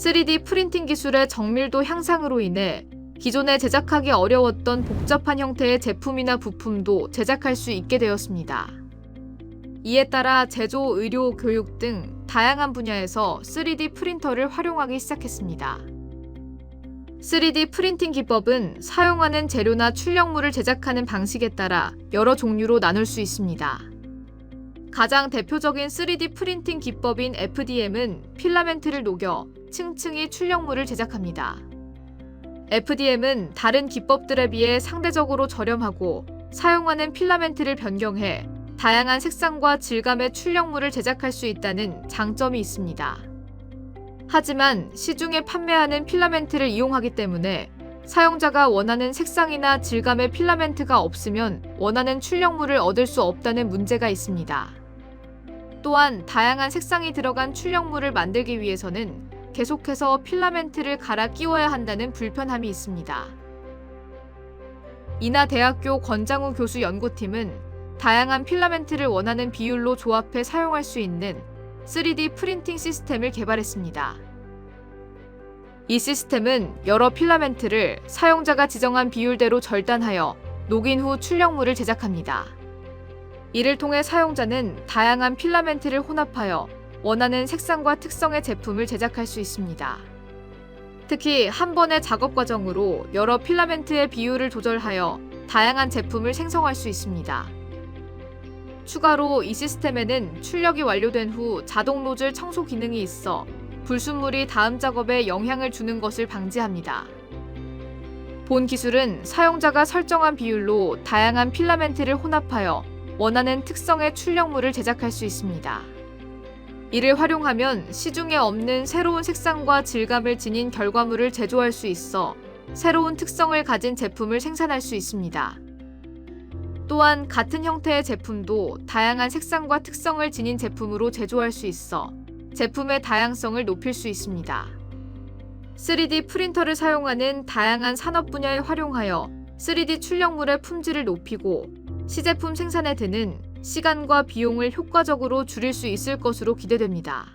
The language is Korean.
3D 프린팅 기술의 정밀도 향상으로 인해 기존에 제작하기 어려웠던 복잡한 형태의 제품이나 부품도 제작할 수 있게 되었습니다. 이에 따라 제조, 의료, 교육 등 다양한 분야에서 3D 프린터를 활용하기 시작했습니다. 3D 프린팅 기법은 사용하는 재료나 출력물을 제작하는 방식에 따라 여러 종류로 나눌 수 있습니다. 가장 대표적인 3D 프린팅 기법인 FDM은 필라멘트를 녹여 층층이 출력물을 제작합니다. FDM은 다른 기법들에 비해 상대적으로 저렴하고 사용하는 필라멘트를 변경해 다양한 색상과 질감의 출력물을 제작할 수 있다는 장점이 있습니다. 하지만 시중에 판매하는 필라멘트를 이용하기 때문에 사용자가 원하는 색상이나 질감의 필라멘트가 없으면 원하는 출력물을 얻을 수 없다는 문제가 있습니다. 또한 다양한 색상이 들어간 출력물을 만들기 위해서는 계속해서 필라멘트를 갈아 끼워야 한다는 불편함이 있습니다. 인하대학교 권장우 교수 연구팀은 다양한 필라멘트를 원하는 비율로 조합해 사용할 수 있는 3D 프린팅 시스템을 개발했습니다. 이 시스템은 여러 필라멘트를 사용자가 지정한 비율대로 절단하여 녹인 후 출력물을 제작합니다. 이를 통해 사용자는 다양한 필라멘트를 혼합하여 원하는 색상과 특성의 제품을 제작할 수 있습니다. 특히 한 번의 작업 과정으로 여러 필라멘트의 비율을 조절하여 다양한 제품을 생성할 수 있습니다. 추가로 이 시스템에는 출력이 완료된 후 자동 노즐 청소 기능이 있어 불순물이 다음 작업에 영향을 주는 것을 방지합니다. 본 기술은 사용자가 설정한 비율로 다양한 필라멘트를 혼합하여 원하는 특성의 출력물을 제작할 수 있습니다. 이를 활용하면 시중에 없는 새로운 색상과 질감을 지닌 결과물을 제조할 수 있어 새로운 특성을 가진 제품을 생산할 수 있습니다. 또한 같은 형태의 제품도 다양한 색상과 특성을 지닌 제품으로 제조할 수 있어 제품의 다양성을 높일 수 있습니다. 3D 프린터를 사용하는 다양한 산업 분야에 활용하여 3D 출력물의 품질을 높이고 시제품 생산에 드는 시간과 비용을 효과적으로 줄일 수 있을 것으로 기대됩니다.